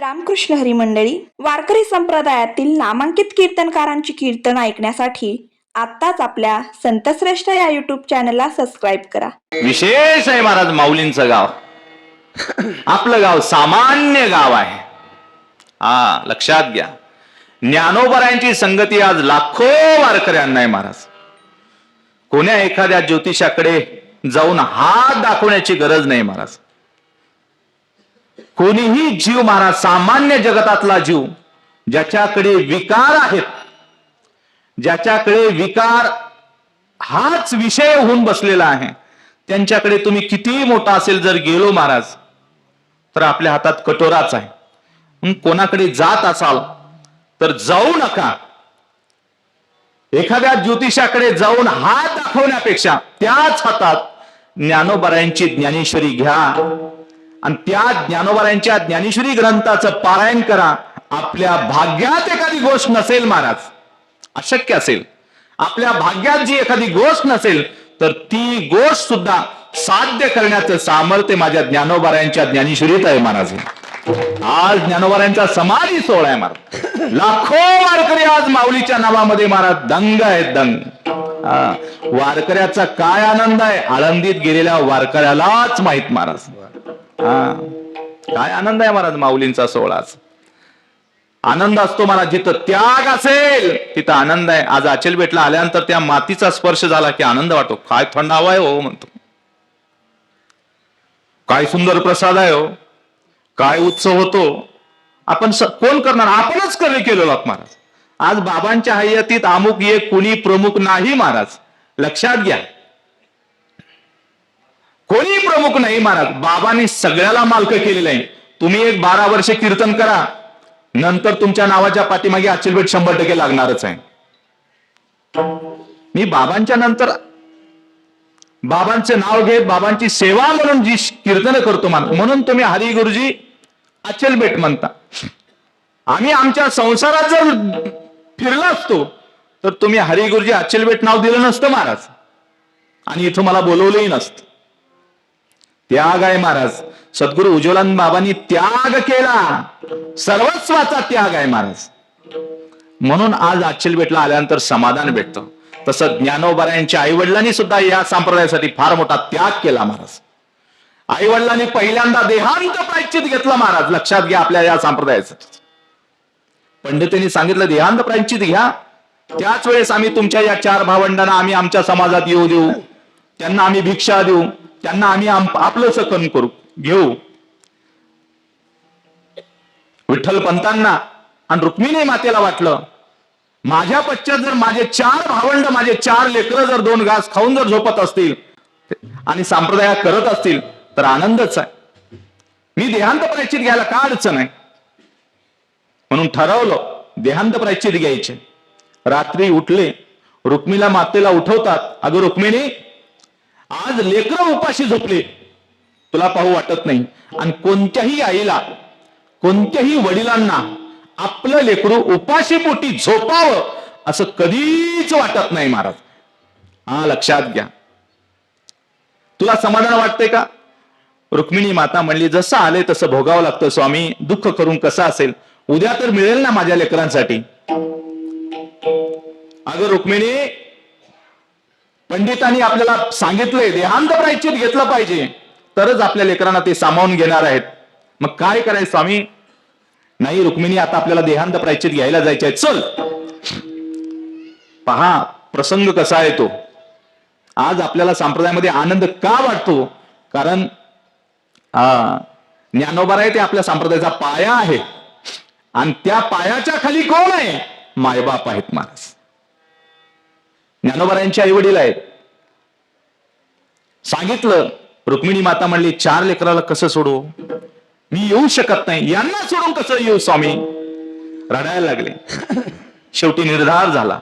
रामकृष्ण हरी मंडळी वारकरी संप्रदायातील नामांकित कीर्तनकारांची कीर्तन ऐकण्यासाठी आत्ताच आपल्या संतश्रेष्ठ या युट्यूब चॅनलला सबस्क्राईब करा. विशेष आहे महाराज माऊलींचं गाव. आपलं गाव सामान्य गाव आहे. हा लक्षात घ्या. ज्ञानोबरायांची संगती आज लाखो वारकऱ्यांना आहे महाराज. कोण्या एखाद्या ज्योतिषाकडे जाऊन हात दाखवण्याची गरज नाही महाराज. कोणीही जीव महाराज सामान्य जगतातला जीव ज्याच्याकडे विकार आहेत ज्याच्याकडे विकार हाच विषय होऊन बसलेला आहे त्यांच्याकडे तुम्ही कितीही मोठा असेल जर गेलो महाराज तर आपल्या हातात कटोराच आहे. कोणाकडे जात असाल तर जाऊ नका. एखाद्या ज्योतिषाकडे जाऊन हात दाखवण्यापेक्षा त्याच हातात ज्ञानोबरायांची ज्ञानेश्वरी घ्या. आणि त्या ज्ञानोबरायांच्या ज्ञानेश्वरी ग्रंथाचं पारायण करा. आपल्या भाग्यात एखादी गोष्ट नसेल महाराज. अशक्य असेल. आपल्या भाग्यात जी एखादी गोष्ट नसेल तर ती गोष्ट सुद्धा साध्य करण्याचं सामर्थ्य माझ्या ज्ञानोबाऱ्यांच्या ज्ञानेश्वरीत आहे महाराज. आज ज्ञानोबारायांचा समाधी सोहळा आहे महाराज. लाखो वारकरी आज माऊलीच्या नावामध्ये महाराज दंग आहेत दंग. वारकऱ्याचा काय आनंद आहे? आळंदीत गेलेल्या वारकऱ्यालाच माहीत महाराज. हा. काय आनंद आहे महाराज माऊलींचा सोहळाच आनंद असतो मला जिथं त्याग असेल तिथं आनंद आहे. आज अचल भेटला आल्यानंतर त्या मातीचा स्पर्श झाला की आनंद वाटतो. काय थंड हवा आहे हो म्हणतो. काय सुंदर प्रसाद आहे हो. काय उत्सव होतो. आपण कोण करणार? आपणच कमी केलेलो आहोत महाराज. आज बाबांच्या हयातीत अमुक एक कुणी प्रमुख नाही महाराज. लक्षात घ्या. कोणी प्रमुख नाही महाराज बाबांनी सगळ्याला मालक केलेलं आहे. तुम्ही एक बारा वर्ष कीर्तन करा. नंतर तुमच्या नावाच्या पाठीमागे अचलबेट शंभर टक्के लागणारच आहे. मी बाबांच्या नंतर बाबांचे नाव घेत बाबांची सेवा म्हणून जी कीर्तन करतो मान म्हणून तुम्ही हरी गुरुजी अचलबेट म्हणता. आम्ही आमच्या संसारात जर फिरला असतो तर तुम्ही हरी गुरुजी अचलबेट नाव दिलं नसतं महाराज. आणि इथं मला बोलवलंही नसतं. त्याग आहे महाराज. सद्गुरु उज्ज्वलन बाबांनी त्याग केला. सर्वस्वाचा त्याग आहे महाराज. म्हणून आज आचल भेटला आल्यानंतर समाधान भेटतं. तसं ज्ञानोबरायांच्या आई वडिलांनी सुद्धा या संप्रदायासाठी फार मोठा त्याग केला महाराज. आई वडिलांनी पहिल्यांदा देहांत प्रायश्चित घेतलं महाराज. लक्षात घ्या आपल्या या संप्रदायाचं पंडितांनी सांगितलं देहांत प्रायश्चित घ्या. त्याच वेळेस आम्ही तुमच्या या चार भावंडांना आम्ही आमच्या समाजात येऊ देऊ. त्यांना आम्ही भिक्षा देऊ. त्यांना आम्ही आम- आपलं सकन करू घेऊ. विठ्ठल पंतांना आणि रुक्मिणी मातेला वाटलं माझ्या पश्चात जर माझे चार भावंड माझे चार लेकरं जर दोन घास खाऊन जर झोपत असतील आणि सांप्रदायात करत असतील तर आनंदच आहे. मी देहांत प्रायचित घ्यायला का अडचण आहे? म्हणून ठरवलं देहांत प्रायचित घ्यायचे. रात्री उठले रुक्मिला मातेला उठवतात. अगं रुक्मिणी आज लेकरं उपाशी झोपले. तुला पाहू वाटत नाही. आणि कोणत्याही आईला कोणत्याही वडिलांना आपलं लेकरू उपाशी पोटी झोपावं असं कधीच वाटत नाही महाराज. हा लक्षात घ्या. तुला समाधान वाटतंय का? रुक्मिणी माता म्हणली जसं आले तसं भोगावं लागतं स्वामी. दुःख करून कसं असेल? उद्या तर मिळेल ना माझ्या लेकरांसाठी. अगं रुक्मिणी पंडितांनी आपल्याला सांगितलंय देहांत प्रायचित घेतलं पाहिजे. तरच आपल्या लेकरांना ते सामावून घेणार आहेत. मग काय करायचं स्वामी? नाही रुक्मिणी आता आपल्याला देहांत प्रायचित घ्यायला जायचंय. चल! पहा प्रसंग कसा आहे तो. आज आपल्याला संप्रदायामध्ये आनंद का वाटतो? कारण आ, आहे ते आपल्या संप्रदायाचा पाया आहे. आणि त्या पायाच्या खाली कोण आहे? मायबाप आहेत महाराज. ज्ञानोबरायांचे आई वडील आहेत. सांगितलं रुक्मिणी माता म्हणली चार लेकराला कसं सोडू? मी येऊ शकत नाही. यांना सोडून कसं येऊ स्वामी? रडायला लागले. शेवटी निर्धार झाला.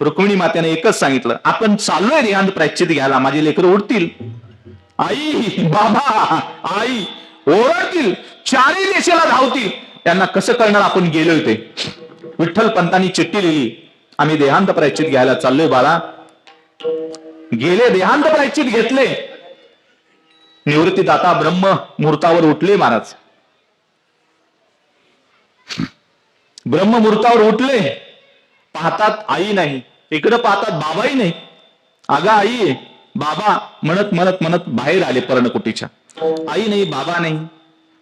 रुक्मिणी मात्याने एकच सांगितलं आपण चाललोय रिहान प्रायश्चित घ्यायला. माझे लेकर उडतील. आई बाबा आई ओरडतील. चारही देशाला धावतील. त्यांना कसं करणार आपण गेलोय ते विठ्ठल पंतांनी चिठ्ठी लिहिली. आम्ही देहांत प्रायश्चित घ्यायला चाललोय बाळा. गेले देहांत प्रायश्चित घेतले. निवृत्ती दाता ब्रह्म मुहूर्तावर उठले महाराज. ब्रह्ममुहूर्तावर उठले. पाहतात आई नाही. इकडे पाहतात बाबाही नाही. अगा आई बाबा म्हणत म्हणत म्हणत बाहेर आले पर्णकुटीच्या. आई नाही बाबा नाही.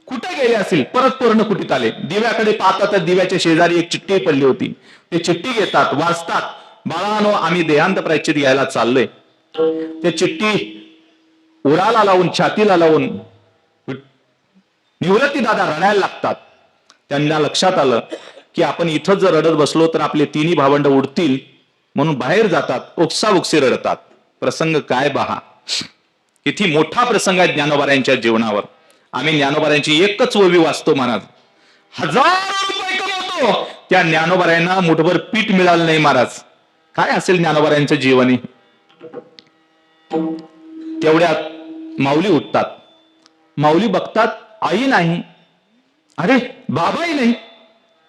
कुठे गेले असेल परत पूर्ण पर्णकुटीत आले? दिव्याकडे पाहतात तर दिव्याच्या शेजारी एक चिठ्ठी पडली होती. ते चिठ्ठी घेतात वाचतात. बाळानो आम्ही देहांत प्रायचित घ्यायला चाललोय. ते चिठ्ठी उराला लावून छातीला लावून निवृत्ती दादा रडायला लागतात. त्यांना लक्षात आलं की आपण इथं जर रडत बसलो तर आपले तिन्ही भावंड उडतील म्हणून बाहेर जातात ओक्सा रडतात. प्रसंग काय बहा? किती मोठा प्रसंग आहे ज्ञानोबाऱ्यांच्या जीवनावर. आम्ही ज्ञानोबाऱ्यांची एकच ओवी वाचतो महाराज हजारो त्या ज्ञानोबाऱ्यांना मुठभर पीठ मिळालं नाही महाराज. काय असेल ज्ञानोबाऱ्यांचं जीवनी? तेवढ्यात माऊली उठतात. माऊली बघतात आई नाही. अरे बाबाही नाही.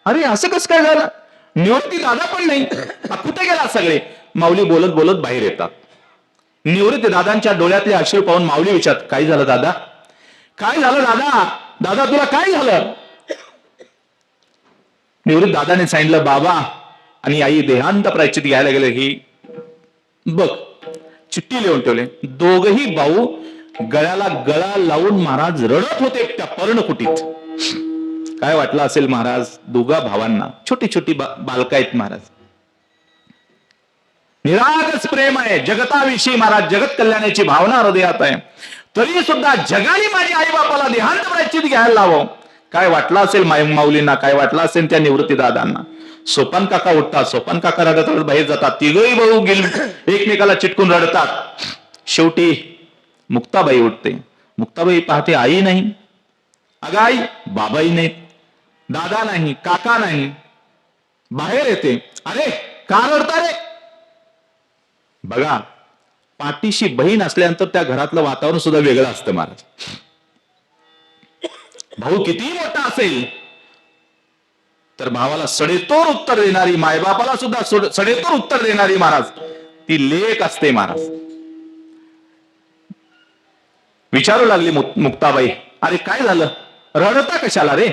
अरे असं कसं काय झालं? निवृत्ती दादा पण नाही. कुठे गेला सगळे? माऊली बोलत बोलत बाहेर येतात. निवृत्ती दादांच्या डोळ्यातले अश्रू पाहून माऊली विचारत काय झालं दादा? काय झालं दादा? दादा तुला काय झालं? निवृत्त दादाने सांगितलं बाबा आणि आई देहांत प्रायचित घ्यायला गेले. ही बघ चिठ्ठी लिहून ठेवले. दोघही भाऊ गळ्याला गळा लावून महाराज रडत होते त्या पर्णकुटीत. काय वाटलं असेल महाराज दोघा भावांना? छोटी छोटी बा- बालका आहेत महाराज. निरागस प्रेम आहे जगताविषयी महाराज जगत कल्याणाची भावना हृदयात आहे. तरी सुद्धा जगाने माझ्या आई बापाला देहांत प्रायचित घ्यायला लावं. काय वाटलं असेल माय माऊलींना? काय वाटलं असेल त्या निवृत्ती दादांना? सोपान काका उठतात. सोपान काका रडत रडत बाहेर जातात. तिघही भाऊ गेल. एकमेकाला चिटकून रडतात. शेवटी मुक्ताबाई उठते. मुक्ताबाई पाहते आई नाही. अगं आई बाबाही नाही दादा नाही काका नाही. बाहेर येते. अरे का रडता रे बघा पाठीशी बहीण असल्यानंतर त्या घरातलं वातावरण सुद्धा वेगळं असतं महाराज. भाऊ कितीही मोठा असेल तर भावाला सडेतोर उत्तर देणारी मायबापाला सुद्धा सडेतोर उत्तर देणारी महाराज ती लेख असते महाराज. विचारू लागली मुक्ताबाई अरे काय झालं? रडता कशाला रे?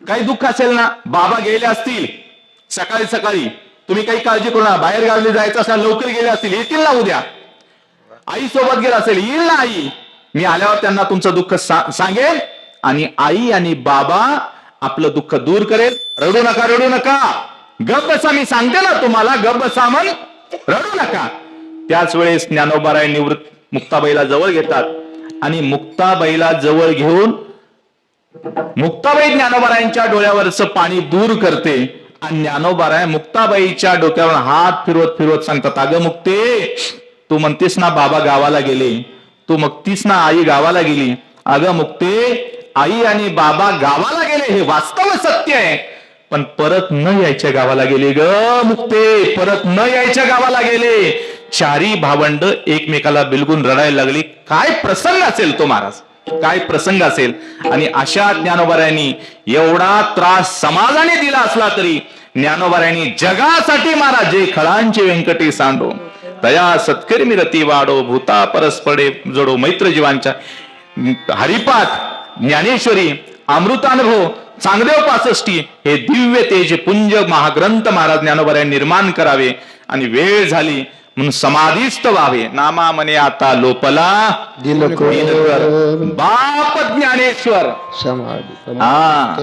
काही दुःख असेल ना? बाबा गेले असतील. सकाळी सकाळी. तुम्ही काही काळजी करू ना बाहेर गावले जायचं असं लवकर गेले असतील. येतील ना उद्या. आई सोबत गेला असेल येईल ना आई. मी आल्यावर त्यांना तुमचं दुःख सांगेल आणि आई आणि बाबा आपलं दुःख दूर करेल. रडू नका रडू नका. गप बसा मी सांगते ना तुम्हाला गप बसा रडू नका. त्याच वेळेस ज्ञानोबाराय निवृत्त मुक्ताबाईला जवळ घेतात आणि मुक्ताबाईला जवळ घेऊन मुक्ताबाई ज्ञानोबारायांच्या डोळ्यावरचं पाणी दूर करते आणि ज्ञानोबाराय मुक्ताबाईच्या डोक्यावर हात फिरवत फिरवत सांगतात अगं मुक्ते तू म्हणतेस ना बाबा गावाला गेले. तू मगतीस ना आई गावाला गेली. अगं मुक्ते आई आणि बाबा गावाला गेले हे वास्तव सत्य आहे. पण परत न यायच्या गावाला गेले ग मुक्ते परत न यायच्या गावाला गेले. चारी भावंड एकमेकाला बिलगून रडायला लागली. काय प्रसंग असेल तो महाराज? काय प्रसंग असेल? आणि अशा ज्ञानोबाऱ्यांनी एवढा त्रास समाजाने दिला असला तरी ज्ञानोबाऱ्यांनी जगासाठी महाराज जे खळांचे व्यंकटी सांडो. दया सत्कर्मी रती वाडो भूता परस्परे जोडो मैत्र जीवांच्या हरिपाठ ज्ञानेश्वरी अमृतानुभव चांगदेव पासष्टी हे दिव्य तेज पुंज महाग्रंथ महाराज ज्ञानोबाऱ्यांनी निर्माण करावे आणि वेळ झाली म्हणून समाधीस्थ व्हावे. नामा मने आता लोपला. बाप ज्ञानेश्वर. समाधी. हा.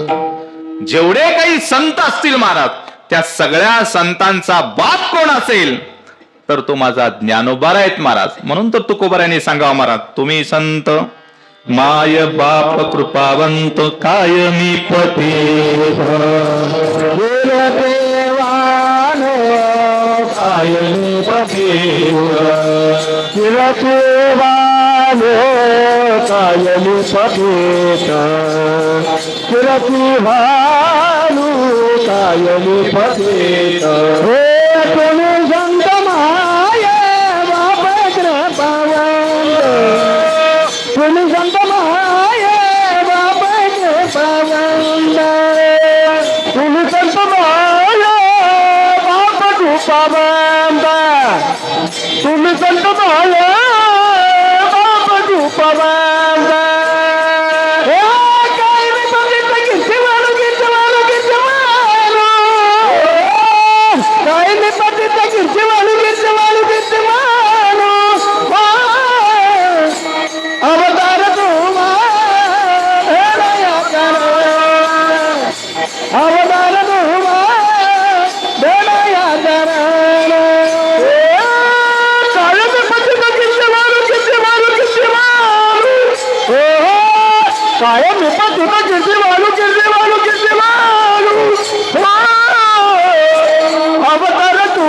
जेवढे काही संत असतील महाराज त्या सगळ्या संतांचा बाप कोण असेल? तर तो माझा ज्ञानोबार आहेत महाराज. म्हणून तर तुकोबाराने सांगावं महाराज तुम्ही संत माय बाप कृपावंत काय मी पती? कायमी पती कायमी गिरजे गिरजे गिरजे अवतार तू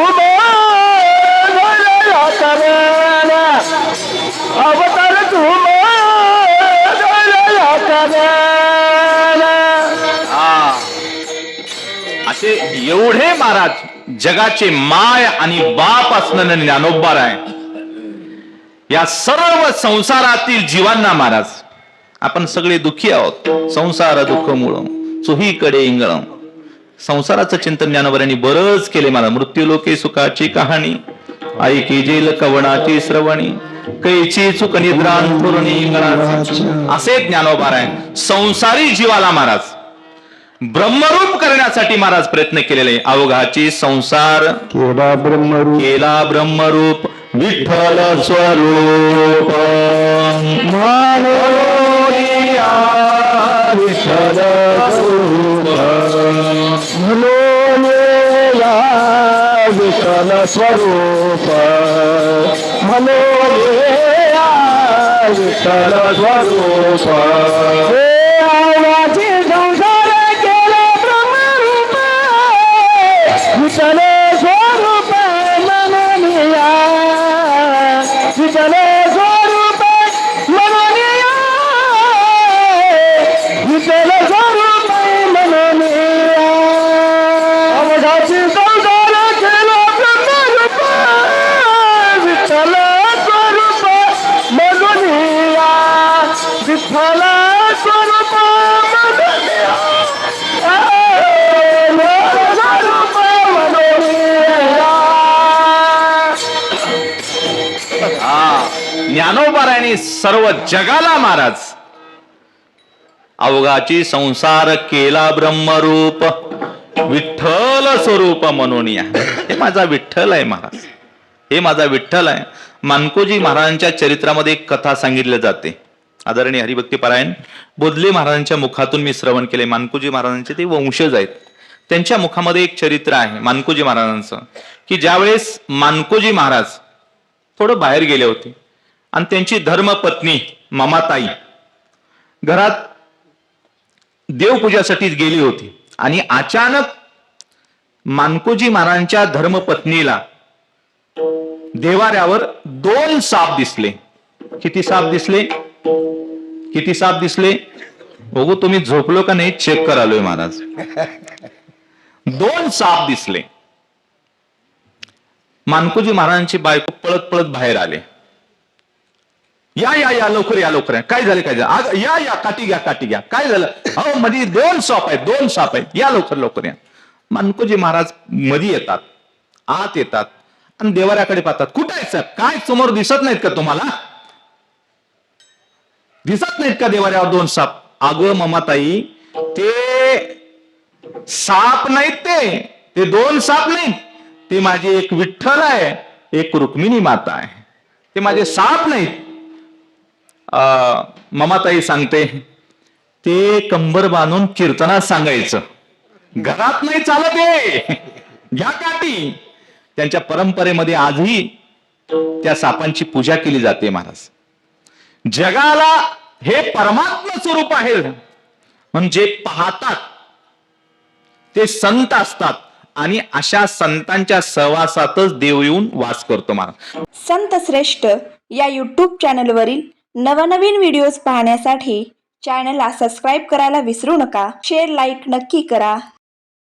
अवतार तू असे एवढे महाराज जगाचे माय आणि बाप असणं ज्ञानोबार आहे. या सर्व संसारातील जीवांना महाराज आपण सगळे दुःखी आहोत. संसार दुःख मुळ चोहीकडे इंगळ. संसाराचं चिंतन ज्ञानोबऱ्यांनी बरंच केले मला. मृत्यू लोके सुखाची कहाणी. आई की जेल कवणाची श्रवणी. कैची चुक इंगळाची. असे ज्ञानोबार आहे संसारी जीवाला महाराज. ब्रह्मरूप करण्यासाठी महाराज प्रयत्न केलेले. अवघाची संसार. केला ब्रह्मरूप. केला ब्रह्मरूप. विठ्ठल स्वरूप. विठ्ठल स्वरूप म्हणून या विठ्ठल स्वरूप म्हणून या विठ्ठल आणि सर्व जगाला महाराज. अवघाची संसार केला ब्रह्मरूप विठ्ठल स्वरूप म्हणून या. हे माझा विठ्ठल आहे महाराज. हे माझा विठ्ठल आहे. मानकोजी महाराजांच्या चरित्रामध्ये एक कथा सांगितली जाते. आदरणीय हरिभक्ती पारायण बोधले महाराजांच्या मुखातून मी श्रवण केले. मानकोजी महाराजांचे ते वंशज आहेत. त्यांच्या मुखामध्ये एक चरित्र आहे मानकोजी महाराजांचं की ज्यावेळेस मानकोजी महाराज थोडं बाहेर गेले होते आणि त्यांची धर्मपत्नी ममाताई. घरात देवपूजासाठी गेली होती. आणि अचानक मानकोजी महाराजांच्या धर्मपत्नीला देवाऱ्यावर दोन साप दिसले. किती साप दिसले? किती साप दिसले? बघू तुम्ही झोपलो का नाही? चेक करालोय महाराज. दोन साप दिसले. मानकोजी महाराजांची बायको पळत पळत बाहेर आले. या या या लवकर या लवकर या. काय झालं काय झालं? आज या या काठी घ्या काठी घ्या. काय झालं? अहो मध्ये दोन साप आहेत दोन साप आहेत. या लवकर लवकर या. मानकोजी महाराजमध्ये येतात आत येतात आणि देवाऱ्याकडे पाहतात. कुठे आहे काय समोर दिसत नाहीत का तुम्हाला? दिसत नाहीत का देवाऱ्यावर दोन साप अगं ममाताई ते साप नाहीत ते. ते दोन साप नाही ते माझे एक विठ्ठल आहे एक रुक्मिणी माता आहे. ते माझे साप नाहीत. ममाताई सांगते ते कंबर बांधून कीर्तनात सांगायचं. घरात नाही चालत आहे घ्या काठी. त्यांच्या परंपरेमध्ये आजही त्या सापांची पूजा केली जाते महाराज. जगाला हे परमात्म स्वरूप आहे. म्हणजे पाहतात ते संत असतात आणि अशा संतांच्या सहवासातच देव येऊन वास करतो महाराज. संत श्रेष्ठ या यूट्यूब चॅनलवरील नवनवीन व्हिडिओज पाहण्यासाठी चॅनलला सबस्क्राईब करायला विसरू नका. शेअर लाईक नक्की करा.